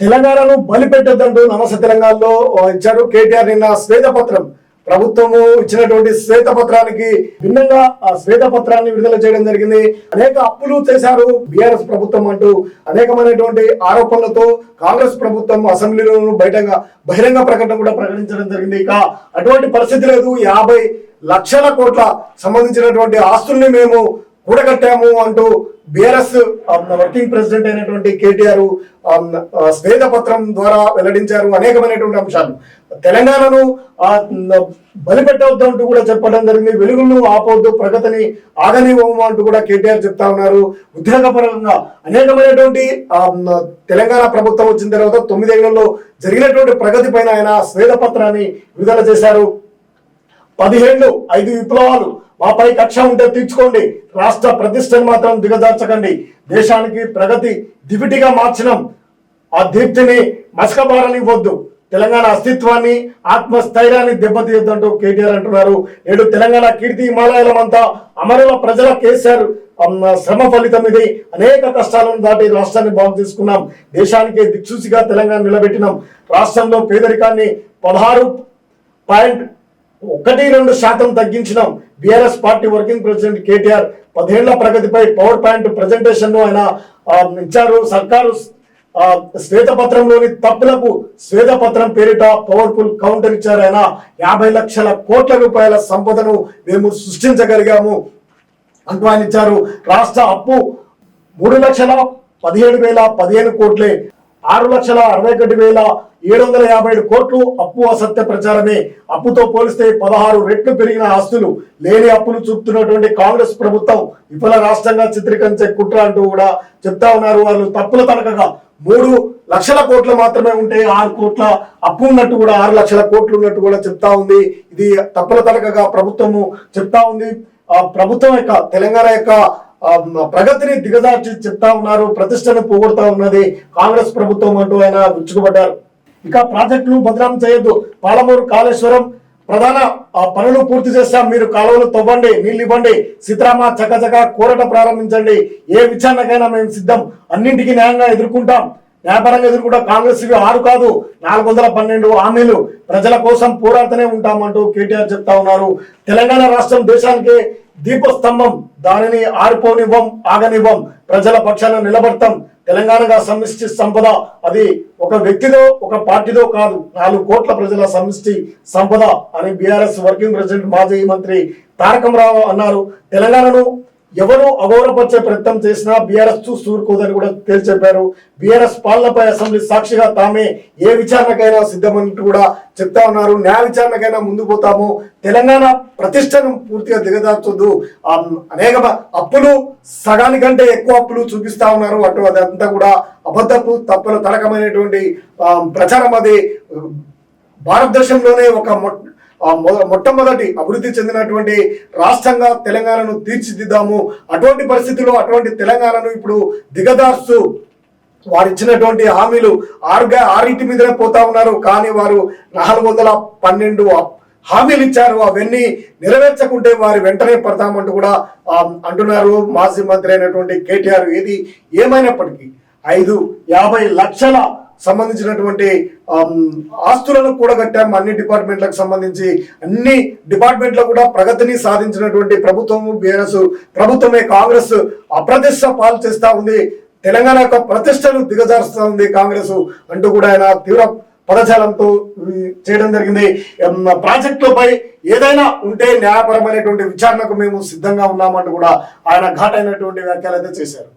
తెలంగాణను బలిపెట్టొద్దంటూ నమస్తే తెలంగాణలో ఇచ్చారు. కేటీఆర్ నిన్న శ్వేతపత్రం. ప్రభుత్వము ఇచ్చినటువంటి శ్వేతపత్రానికి భిన్నంగా ఆ శ్వేతపత్రాన్ని విడుదల చేయడం జరిగింది. అనేక అప్పులు చేశారు బీఆర్ఎస్ ప్రభుత్వం అంటూ అనేకమైనటువంటి ఆరోపణలతో కాంగ్రెస్ ప్రభుత్వం అసెంబ్లీలోనూ బయటగా బహిరంగ ప్రకటన కూడా ప్రకటించడం జరిగింది. ఇక అటువంటి పరిస్థితి లేదు. యాభై లక్షల కోట్ల సంబంధించినటువంటి ఆస్తుల్ని మేము కూడగట్టాము అంటూ బీఆర్ఎస్ వర్కింగ్ ప్రెసిడెంట్ అయినటువంటి కేటీఆర్ శ్వేతపత్రం ద్వారా వెల్లడించారు అనేకమైనటువంటి అంశాలు. తెలంగాణను బలిపెట్టవద్దు అంటూ కూడా చెప్పడం జరిగింది. వెలుగును ఆపవద్దు ప్రగతిని ఆగనివ్వము అంటూ కూడా కేటీఆర్ చెప్తా ఉన్నారు. ఉద్యోగపరంగా అనేకమైనటువంటి తెలంగాణ ప్రభుత్వం వచ్చిన తర్వాత తొమ్మిదేళ్ళలో జరిగినటువంటి ప్రగతి పైన ఆయన శ్వేతపత్రాన్ని విడుదల చేశారు. పదిహేళ్ళు ఐదు విప్లవాలు మాపై కక్ష ఉంటే తీర్చుకోండి. రాష్ట్ర ప్రతిష్టను మాత్రం దిగజార్చకండి. దేశానికి ప్రగతి దివిటిగా మార్చడం ఆ దీప్తిని మసకబారనివ్వద్దు. తెలంగాణ అస్తిత్వాన్ని ఆత్మస్థైర్యాన్ని దెబ్బతీయొద్దంటూ కేటీఆర్ అంటున్నారు. నేడు తెలంగాణ కీర్తి హిమాలయాలం అంతా అమరుల ప్రజల కేసీఆర్ శ్రమ ఫలితం ఇది. అనేక కష్టాలను దాటి రాష్ట్రాన్ని బాగు చేసుకున్నాం. దేశానికి దిక్సూచిగా తెలంగాణ నిలబెట్టినాం. రాష్ట్రంలో పేదరికాన్ని పదహారు పాయింట్ ఒకటి రెండు శాతం తగ్గించినాం. BRS party working president KTR పదేళ్ళ ప్రగతిపై పవర్ పాయింట్ ప్రజెంటేషన్ను ఆయన ఇచ్చారు. సర్కారు శ్వేతపత్రంలోని తప్పులకు శ్వేతపత్రం పేరిట పవర్ఫుల్ కౌంటర్ ఇచ్చారు ఆయన. యాభై లక్షల కోట్ల రూపాయల సంపదను మేము సృష్టించగలిగాము అంటూ ఆయన ఇచ్చారు. రాష్ట్ర అప్పు మూడు లక్షల పదిహేడు వేల పదిహేను కోట్లే ఆరు లక్షల అరవై ఒకటి వేల ఏడు వందల యాభై ఏడు కోట్లు అప్పు అసత్య ప్రచారమే. అప్పుతో పోలిస్తే పదహారు రెట్లు పెరిగిన ఆస్తులు లేని అప్పులు చూపుతున్నటువంటి కాంగ్రెస్ ప్రభుత్వం విఫల రాష్ట్రంగా చిత్రీకరించే కుట్ర అంటూ కూడా చెప్తా ఉన్నారు. వాళ్ళు తప్పుల తనకగా మూడు లక్షల కోట్లు మాత్రమే ఉంటే ఆరు కోట్ల అప్పు ఉన్నట్టు కూడా ఆరు లక్షల కోట్లు ఉన్నట్టు కూడా చెప్తా ఉంది. ఇది తప్పుల తనకగా ప్రభుత్వము చెప్తా ఉంది. ఆ ప్రభుత్వం యొక్క తెలంగాణ యొక్క ప్రగతిని దిగజార్చి చెప్తా ఉన్నారు ప్రతిష్టను పోగొడతా ఉన్నది కాంగ్రెస్ ప్రభుత్వం అంటూ ఆయన విచ్చుకుపడ్డారు. ఇక ప్రాజెక్టులు బదనాం చేయొద్దు. పాలమూరు కాళేశ్వరం ప్రధాన పనులు పూర్తి చేస్తాం మీరు కాలువలు తవ్వండి నీళ్ళు ఇవ్వండి సీతారామ చకచక కోరట ప్రారంభించండి. ఏ విచారణకైనా మేము సిద్ధం. అన్నింటికి న్యాయంగా ఎదుర్కొంటాం. న్యాయపరంగా ఎదుర్కొంటాం కాంగ్రెస్ ఇవి ఆరు కాదు. నాలుగు వందల పన్నెండు హామీలు ప్రజల కోసం పోరాడుతూనే ఉంటామంటూ కేటీఆర్ చెప్తా ఉన్నారు. తెలంగాణ రాష్ట్రం దేశానికి దీపస్తంభం దానిని ఆరిపోనివ్వం ఆగనివ్వం. ప్రజల పక్షాన నిలబడతాం. తెలంగాణగా సమిష్టి సంపద అది ఒక వ్యక్తిదో ఒక పార్టీదో కాదు. నాలుగు కోట్ల ప్రజల సమిష్టి సంపద అని బీఆర్ఎస్ వర్కింగ్ ప్రెసిడెంట్ మాజీ మంత్రి తారకం రావు అన్నారు. తెలంగాణను ఎవరు అగౌరవపరిచే ప్రయత్నం చేసినా బీఆర్ఎస్ చూస్తూరుకోదని కూడా తేల్చెప్పారు బీఆర్ఎస్ పాలనపై అసెంబ్లీ సాక్షిగా తామే ఏ విచారణకైనా సిద్ధమంటూ కూడా చెప్తా ఉన్నారు. న్యాయ విచారణకైనా ముందు పోతాము. తెలంగాణ ప్రతిష్టను పూర్తిగా దిగదార్చొద్దు అనేక అప్పులు సగానికంటే ఎక్కువ అప్పులు చూపిస్తా ఉన్నారు. అటు అదంతా కూడా అబద్ధపు తప్పుల తడకమైనటువంటి ప్రచారం అది. భారతదేశంలోనే ఒక మొట్టమొదటి అభివృద్ధి చెందినటువంటి రాష్ట్రంగా తెలంగాణను తీర్చిదిద్దాము. అటువంటి పరిస్థితుల్లో అటువంటి తెలంగాణను ఇప్పుడు దిగదార్స్తూ వారు ఇచ్చినటువంటి హామీలు ఆరుగా ఆరింటి మీదనే పోతా ఉన్నారు. కానీ వారు నాలుగు వందల పన్నెండు హామీలు ఇచ్చారు. అవన్నీ నెరవేర్చకుంటే వారి వెంటనే పడతామంటూ కూడా అంటున్నారు మాజీ మంత్రి అయినటువంటి కేటీఆర్. ఏది ఏమైనప్పటికీ ఐదు యాభై లక్షల సంబంధించినటువంటి ఆస్తులను కూడగట్టాము అన్ని డిపార్ట్మెంట్లకు సంబంధించి అన్ని డిపార్ట్మెంట్లో కూడా ప్రగతిని సాధించినటువంటి ప్రభుత్వం బీఆర్ఎస్ ప్రభుత్వమే కాంగ్రెస్ అప్రతిష్ట పాలు చేస్తూ ఉంది. తెలంగాణ యొక్క ప్రతిష్టను దిగజారుస్తూ ఉంది కాంగ్రెస్ అంటూ కూడా ఆయన తీవ్ర పదజాలంతో చేయడం జరిగింది. ప్రాజెక్టులపై ఏదైనా ఉంటే న్యాయపరమైనటువంటి విచారణకు మేము సిద్ధంగా ఉన్నామంటూ కూడా ఆయన ఘాటైనటువంటి వ్యాఖ్యలు అయితే చేశారు.